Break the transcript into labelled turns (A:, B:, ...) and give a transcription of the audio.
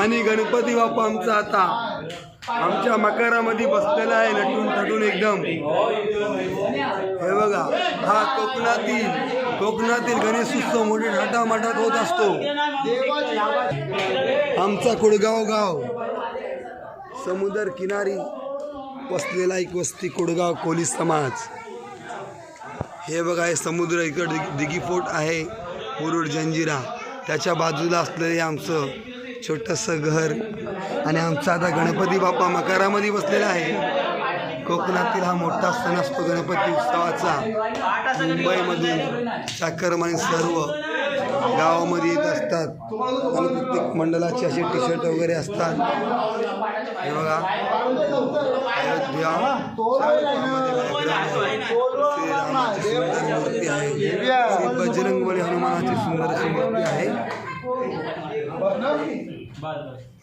A: आणि गणपती बाप्पा आमचा आता आमच्या मकारामध्ये बसलेला आहे नटून थटून एकदम. हे बघा हा कोकणातील कोकणातील गणेश उत्सव मोठे थाटामाटात होत असतो. आमचा कुडगाव गाव समुद्र किनारी वसलेला एक वस्ती कुडगाव कोली समाज. हे बघा हे समुद्र इकडे दिगी फोर्ट आहे मुरुड जंजिरा. त्याच्या बाजूला असलेले आमचं छोटंसं घर. आणि आमचा आता गणपती बाप्पा मकारामध्ये बसलेला आहे. कोकणातील हा मोठा सण असतो गणपती उत्सवाचा. मुंबईमध्ये चाकरमानी सर्व गावामध्ये येत असतात. आणि प्रत्येक मंडळाचे असे टी शर्ट वगैरे असतात. हे बघा. अयोध्या. श्रीरामाची सुंदर मूर्ती आहे. श्री बजरंगबली हनुमानाची सुंदर अशी मूर्ती आहे. बरं बरं.